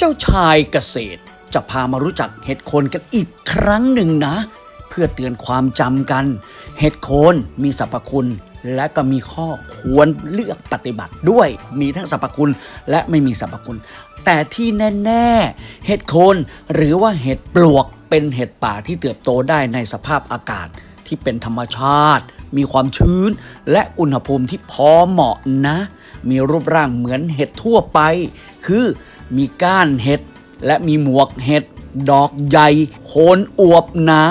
เจ้าชายเกษตร จะพามารู้จักเห็ดโคนกันอีกครั้งหนึ่งนะ เพื่อเตือนความจำกัน เห็ดโคนมีสรรพคุณและก็มีข้อควรเลือกปฏิบัติด้วยมีทั้งสรรพคุณและไม่มีสรรพคุณ แต่ที่แน่ ๆ เห็ดโคนหรือว่าเห็ดปลวกเป็นเห็ดป่าที่เติบโตได้ในสภาพอากาศที่เป็นธรรมชาติ มีความชื้นและอุณหภูมิที่พอเหมาะนะ มีรูปร่างเหมือนเห็ดทั่วไป คือ มีก้านเห็ดและมีหมวกเห็ดดอกใหญ่โคนอวบหนา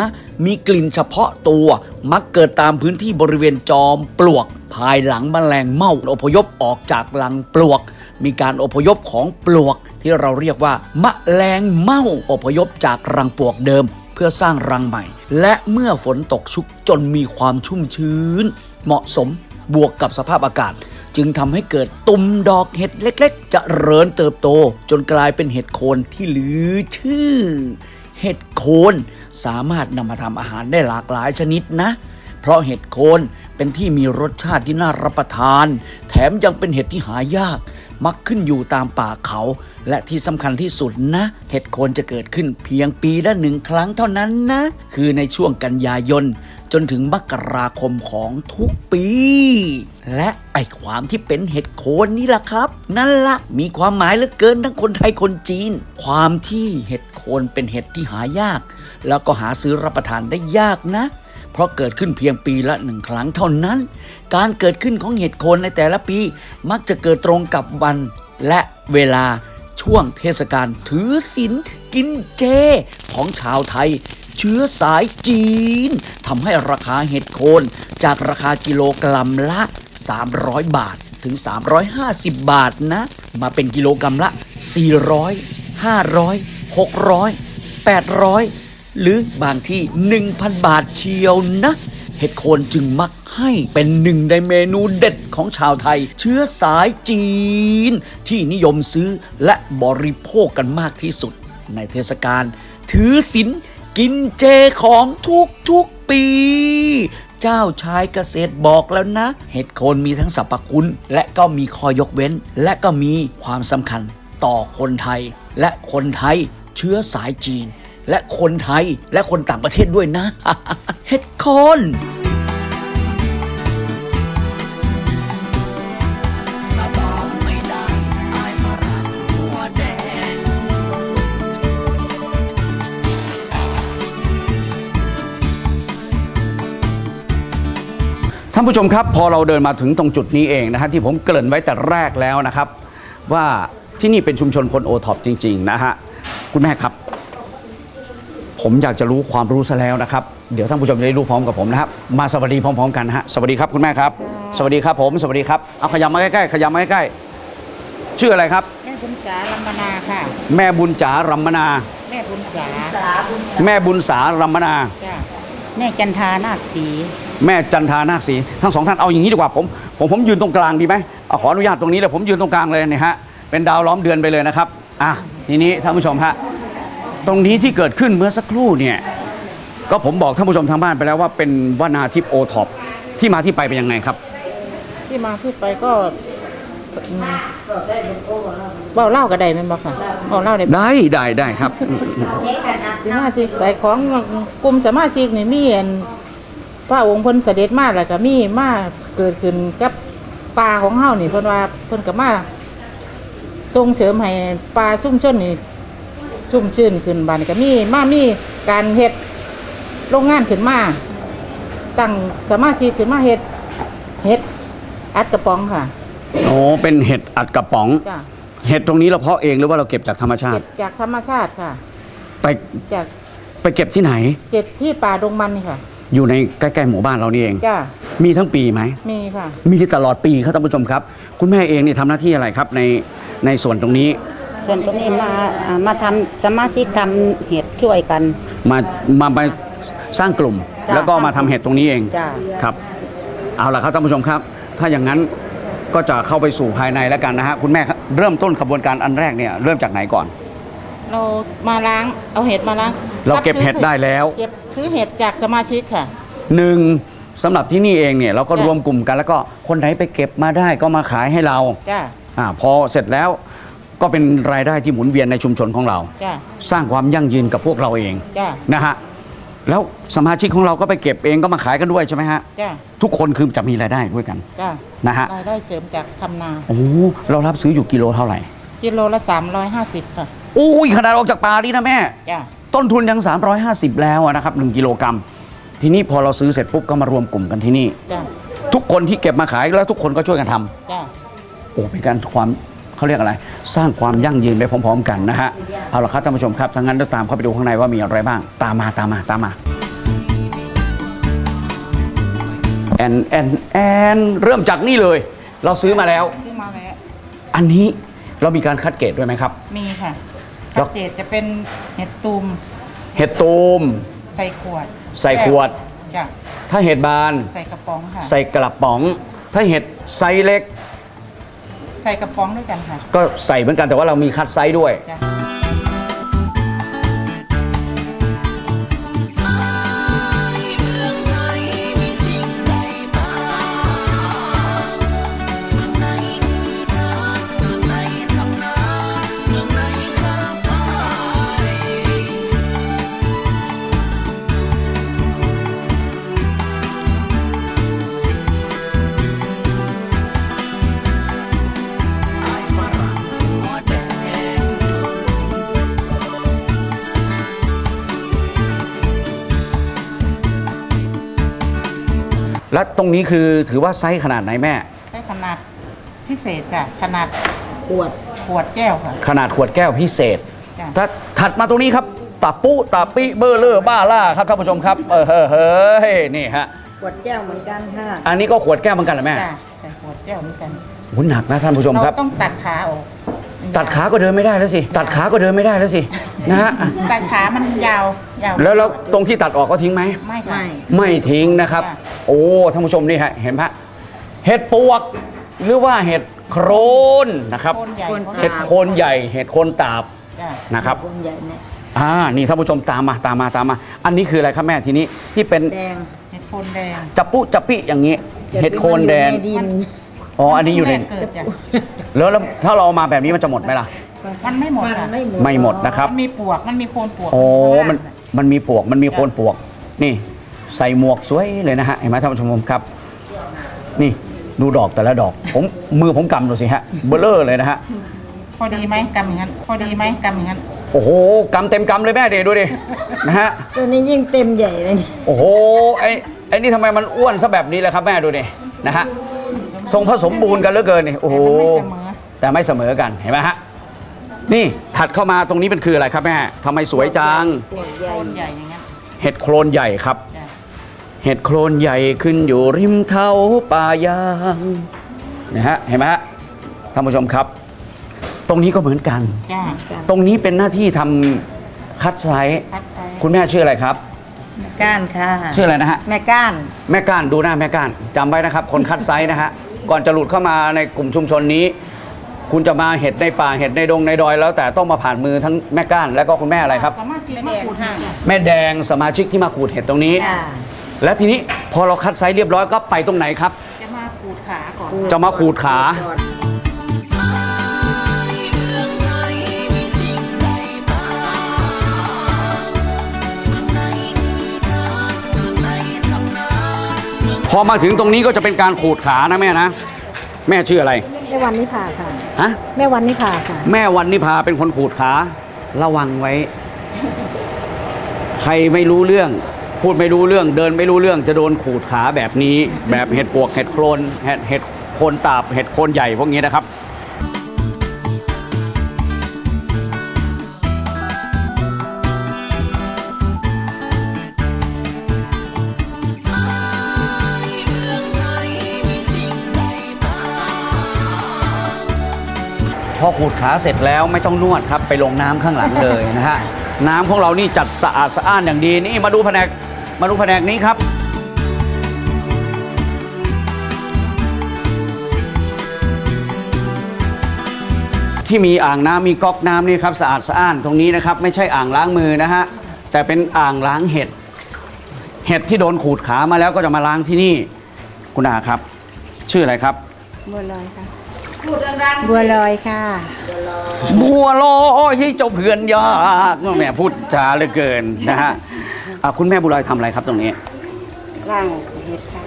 มีกลิ่นเฉพาะตัว มักเกิดตามพื้นที่บริเวณจอมปลวก ภายหลังแมลงเม่าอพยพออกจากรังปลวก มีการอพยพของปลวก ที่เราเรียกว่ามะแรงเม่าอพยพจากรังปลวกเดิม เพื่อสร้างรังใหม่ และเมื่อฝนตกชุกจนมีความชุ่มชื้น เหมาะสมบวกกับสภาพอากาศ จึงทำให้เกิดตุ่มดอกเห็ดเล็กๆ จะเริญเติบโต จนกลายเป็นเห็ดโคนที่ลือชื่อ เห็ดโคนสามารถนำมาทำอาหารได้หลากหลายชนิดนะ เพราะเห็ดโคนเป็นที่มีรสชาติที่น่ารับประทาน แถมยังเป็นเห็ดที่หายาก มักขึ้นอยู่ตามป่าเขา และที่สำคัญที่สุดนะ เห็ดโคนจะเกิดขึ้นเพียงปีละหนึ่งครั้งเท่านั้นนะ คือในช่วงกันยายนจนถึงมกราคมของทุกปี และไอความที่เป็นเห็ดโคนนี่แหละครับ นั่นละมีความหมายเหลือเกินทั้งคนไทยคนจีน ความที่เห็ดโคนเป็นเห็ดที่หายาก แล้วก็หาซื้อรับประทานได้ยากนะ เพราะเกิดขึ้นเพียงปีละหนึ่งครั้งเท่านั้น การเกิดขึ้นของเห็ดโคนในแต่ละปี มักจะเกิดตรงกับวัน และเวลาช่วงเทศกาลถือศีลกินเจ ของชาวไทยเชื้อสายจีนทำให้ราคาเห็ดโคนจากราคากิโลกรัมละ 300 บาทถึง 350 บาทนะ มาเป็นกิโลกรัมละ 400 500 600 800 หรือบางที่ 1,000 บาทเชียวนะ เห็ดโคนจึงมักให้เป็นหนึ่งในเมนูเด็ดของชาวไทย เชื้อสายจีน ที่นิยมซื้อและบริโภคกันมากที่สุด ในเทศกาลถือศีลกินเจของทุกทุกๆปี เจ้าชายเกษตรบอกแล้วนะ เห็ดโคนมีทั้งสรรพคุณ และก็มีข้อยกเว้น และก็มีความสำคัญต่อคนไทย และคนไทยเชื้อสายจีน และคนไทยและคนต่างประเทศด้วยนะ เห็ดโคน ผู้ชมครับ พอเราเดินมาถึงตรงจุดนี้เองนะฮะที่ผมเกริ่นไว้แต่แรกแล้วนะครับ ว่าที่นี่เป็นชุมชนคนโอท็อปจริง ๆ นะฮะ คุณแม่ครับ ผมอยากจะรู้ความรู้ซะแล้วนะครับ เดี๋ยวท่านผู้ชมจะได้รู้พร้อมกับผมนะครับ มาสวัสดีพร้อม ๆ กันนะฮะสวัสดีครับคุณแม่ครับ สวัสดีครับผมสวัสดีครับเอาขยับมาใกล้ๆขยับมาใกล้ๆชื่ออะไรครับ แม่บุญจ๋าลัมมนาค่ะ แม่บุญจ๋ารัมมนา แม่บุญจ๋าแม่บุญสารัมมนา จ้าแม่จันทานาคศรี แม่จันทานาคศรีทั้งสองท่านเอาอย่างนี้ดีกว่าผมผมผมยืนตรงกลางดีไหมเอาขออนุญาตตรงนี้เลยผมยืนตรงกลางเลยเนี่ยฮะเป็นดาวล้อมเดือนไปเลยนะครับอะทีนี้ท่านผู้ชมฮะตรงนี้ที่เกิดขึ้นเมื่อสักครู่เนี่ยก็ผมบอกท่านผู้ชมทางบ้านไปแล้วว่าเป็นวนาทิพย์โอท็อปที่มาที่ไปเป็นยังไงครับ ที่มาที่ไปก็อืมเบาเล่าก็ได้แม่นบ่ค่ะเบาเล่าได้ได้ได้ได้ครับอืมอืมที่มาที่ไปของกลุ่มสมาชิกนี่มีอัน พระองค์เพิ่นเสด็จมาแล้วก็มีมาเกิดขึ้นกับป่าของเฮานี่เพิ่นว่าเพิ่นก็มาส่งเสริมให้ป่าชุ่มชนนี่ชุ่มชื่นขึ้นบาดนี้ก็มีมามีการเฮ็ดโรงงานขึ้นมาตั้งสมาชิกขึ้นมาเฮ็ดเฮ็ดอัดกระป๋องค่ะโอ้เป็นเห็ดอัดกระป๋อง จ้ะเห็ดตรงนี้เราเพาะเองหรือว่าเราเก็บจากธรรมชาเก็ติ บจากธรรมชาติค่ะ ไปจากไปเก็บที่ไหน เก็บที่ป่าดงมันนี่ค่ะ อยู่ในใกล้ๆหมู่บ้านเรานี่เอง จ้ามีทั้งปีไหม มีค่ะ มีตลอดปีครับท่านผู้ชมครับ คุณแม่เองเนี่ยทำหน้าที่อะไรครับในในส่วนตรงนี้ส่วนตรงนี้มาอ่ามาทำสมาชิกทำเห็ดช่วยกัน มามาไปสร้างกลุ่ม จ้ะแล้วก็มาทำเห็ดตรงนี้เองจ้าครับ เอาล่ะครับท่านผู้ชมครับ ถ้าอย่างนั้นก็จะเข้าไปสู่ภายในแล้วกันนะฮะคุณแม่ครับเริ่มต้นขบวนการอันแรกเนี่ยเริ่มจากไหนก่อน เรามาล้างเอาเห็ดมาล้าง เราเก็บซื้อเห็ดได้แล้ว เก็บซื้อเห็ดจากสมาชิกค่ะ หนึ่งสำหรับที่นี่เองเนี่ยเราก็จ้ะ รวมกลุ่มกัน แล้วก็คนไหนไปเก็บมาได้ก็มาขายให้เราจ้าอ่าพอเสร็จแล้วก็เป็นรายได้ที่หมุนเวียนในชุมชนของเรา จ้ะสร้างความยั่งยืนกับพวกเราเองจ้ะนะฮะแล้วสมาชิกของเราก็ไปเก็บเองก็มาขายกันด้วยใช่ไหมฮะจ้ะทุกคนคือจะมีรายได้ด้วยกันจ้ะนะฮะรายได้เสริมจากทำนา โอ้โหเรารับซื้ออยู่กิโลเท่าไหร่กิโลละสามร้อยห้าสิบค่ะ อุ้ยขนาดออกจากป่านี่นะแม่ จ้ะ ต้นทุนยัง 350 แล้วอะนะครับ1กิโลกรัมทีนี้พอเราซื้อเสร็จปุ๊บก็มารวมกลุ่มกันที่นี่ จ้ะทุกคนที่เก็บมาขายแล้วทุกคนก็ช่วยกันทำจ้ะโอ้เป็นการความเขาเรียกอะไร สร้างความยั่งยืนไปพร้อมๆ กันนะฮะเอาละครับท่านผู้ชมครับทั้างนั้นเราตามเข้าไปดูข้างในว่ามีอะไรบ้าง ตามมาตามมาตามมาแอนแอนแอนเริ่มจากนี่เลย เราซื้อมาแล้ว ซื้อมาแล้ว อันนี้เรามีการคัดเกรดด้วยไหมครับ มีค่ะ แล้คัวดเจดจะเป็นเห็ดตูมเห็ดตูม ใส่ขวดใส่ขวด จ้ะถ้าเห็ดบาน ใส่กระป๋องค่ะ ใส่กระป๋อง ถ้าเห็ดไซส์เล็ก ใส่กระป๋องด้วยกันค่ะ ก็ใส่เหมือนกันแต่ว่าเรามีคัดไซส์ด้วย จ้ะ และตรงนี้คือถือว่าไซส์ขนาดไหนแม่ได้ขนาดพิเศษจ้ะขนาดขวดขวดแก้วค่ะ ขนาดขวดแก้วพิเศษ จ้ะ ถ้าถัดมาตรงนี้ครับตาปุตาปิเบอร์เลอร์บ้าล่าครับท่านผู้ชมครับ เออเฮ้ยเฮ้ยนี่ฮะ ขวดแก้วเหมือนกันค่ะอันนี้ก็ขวดแก้วเหมือนกันเหรอแม่จ้ะใส่ขวดแก้วเหมือนกัน หุนหนักนะท่านผู้ชมครับเราต้องตัดขาออก ตัดขาก็เดินไม่ได้แล้วสิ ตัดขาก็เดินไม่ได้แล้วสินะฮะอะตัดขามันยาวยาวแล้วแล้วตรงที่ตัดออกก็ทิ้งไหม ไม่ค่ะไม่ไม่ทิ้งนะครับ ค่ะ โอ้ท่านผู้ชมนี่ฮะเห็นปะเห็ดปวกหรือว่าเห็ดโครนนะครับ โคนใหญ่โคนเห็ดโคนใหญ่ เห็ดโคนตาบจ้ะนะครับ วงใหญ่เนี่ยอ่า นี่ท่านผู้ชมตามมาตามมาตามมา อันนี้คืออะไรครับแม่ทีนี้ที่เป็นแดง เห็ดโคนแดงจับปุจับปิอย่างนี้ เห็ดโคนแดงมัอยู่ในดิน อ๋ออันนี้อยู่ในแรกเกิดจ้ะแล้วแล้วถ้าเราเอามาแบบนี้มันจะหมดไหมล่ะ มันไม่หมดมันค่ะไม่หมดไม่หมดนะครับ มันมีปวกมันมีโคนปวกโอ้ข้างมันล่างมันมีปวก มันมีโคนปวก นี่ ใส่หมวกสวยเลยนะฮะ เห็นไหมท่านผู้ชมครับ นี่ ดูดอกแต่ละดอก ผม มือผมกำดูสิฮะ เบลเลอร์เลยนะฮะ พอดีไหมกำอย่างนั้น พอดีไหมกำอย่างนั้น โอ้โหกำเต็มกำเลยแม่เดดูดิ นะฮะ ตัวนี้ยิ่งเต็มใหญ่เลยเนี่ยโอ้โห ไอ้ ไอ้นี่ทำไมมันอ้วนซะแบบนี้เลยครับแม่ดูดิ นะฮะ ทรงผสมบูรณ์กันเหลือเกินนี่โอ้โหแต่มันไม่เสมอแต่ไม่เสมอกันเห็นไหมฮะนี่ถัดเข้ามาตรงนี้เป็นคืออะไรครับแม่ทำไมสวยจังตัวใหโคญ่นใหญ่อย่างนั้นเห็ดโครนใหญ่ครับจ้ะเห็ดโครนใหญ่ขึ้นอยู่ริมเขาป่ายางนะฮะเห็นไหมฮะท่านผู้ชมครับ ตรงนี้ก็เหมือนกัน จ้าตรงนี้เป็นหน้าที่ทำคัดไซส์คัดไซส์คุณแม่ชื่ออะไรครับ แม่ก้านค่ะ ชื่ออะไรนะฮะ แม่ก้าน แม่ก้านดูหน้าแม่ก้านจำไว้นะครับ คนคัดไซส์นะฮะ ก่อนจะหลุดเข้ามาในกลุ่มชุมชนนี้ คุณจะมาเห็ดในป่าเห็ดในดงในดอย แล้วแต่ต้องมาผ่านมือทั้งแม่ก้านและก็คุณแม่อะไรครับ สามารถชิมมะกรูดค่ะแม่แดงสมาชิกที่มาขูดเห็ดตรงนี้ ค่ะและทีนี้พอเราคัดไซส์เรียบร้อยก็ไปตรงไหนครับ จะมาขูดขาก่อน จะมาขูดขาพอ มาถึงตรงนี้ก็จะเป็นการขูดขานะแม่นะ แม่ชื่ออะไร แม่วันนิพาค่ะ ฮะ แม่วันนิพาค่ะ แม่วันนิพาเป็นคนขูดขา ระวังไว้ ใครไม่รู้เรื่อง พูดไม่รู้เรื่อง เดินไม่รู้เรื่องจะโดนขูดขาแบบนี้ แบบเห็ดปวกเห็ดโครนเห็ดเห็ดโคนตาบเห็ดโคนใหญ่พวกนี้นะครับ พอขูดขาเสร็จแล้วไม่ต้องนวดครับไปลงน้ำข้างหลังเลยนะฮะน้ำของเรานี่จัดสะอาดสะอ้านอย่างดีนี่มาดูแผนกมาดูแผนกนี้ครับ ที่มีอ่างน้ำมีก๊อกน้ำนี่ครับสะอาดสะอ้านตรงนี้นะครับ ไม่ใช่อ่างล้างมือนะฮะแต่เป็นอ่างล้างเห็ดเห็ดที่โดนขูดขามาแล้วก็จะมาล้างที่นี่ คุณอาครับ ชื่ออะไรครับ บัวลอยค่ะ บัวลอยค่ะ บัวลอยที่เจ้าเพื่อนยากแหมพูดจาเหลือเกินนะฮะอะคุณแม่บัวลอยทำอะไรครับตรงนี้ ร่างเห็ดค่ะ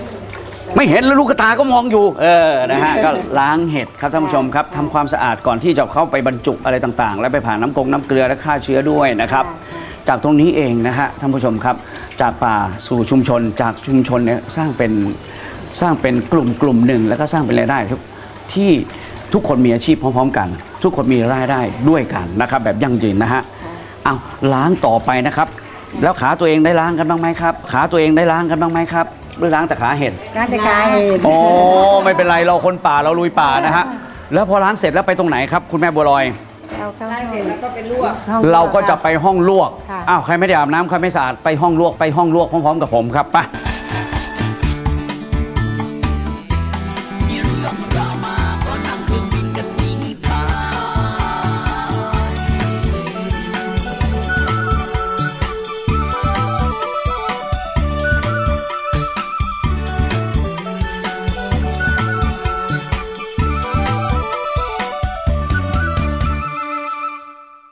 ไม่เห็นแล้วลูกตาก็มองอยู่ เออนะฮะ ก็ล้างเห็ดครับท่านผู้ชมครับทำความสะอาดก่อนที่จะเข้าไปบรรจุอะไรต่างๆ และไปผ่านน้ำกงน้ำเกลือและฆ่าเชื้อด้วยนะครับ จากตรงนี้เองนะฮะท่านผู้ชมครับ จากป่าสู่ชุมชน จากชุมชนเนี่ยสร้างเป็นสร้างเป็นกลุ่มกลุ่มหนึ่งแล้วก็สร้างเป็นรายได้ทุก ที่ทุกคนมีอาชีพพร้อม ๆ กัน ทุกคนมีรายได้ด้วยกันนะครับแบบยั่งยืนนะฮะเอาล้างต่อไปนะครับ แล้วขาตัวเองได้ล้างกันบ้างไหมครับ ขาตัวเองได้ล้างกันบ้างไหมครับหรือล้างแต่ขาเห็ดร้านจะกายเห็ดโอ้ไม่เป็นไรเราคนป่าเราลุยป่านะฮะแล้วพอล้างเสร็จแล้วไปตรงไหนครับ คุณแม่บัวลอยเอาเข้าห้องเราก็จะไปห้องลวกค่ะ อ้าวใครไม่ได้อาบน้ำใครไม่สะอาดไปห้องลวกไปห้องลวกพร้อมๆกับผมครับไป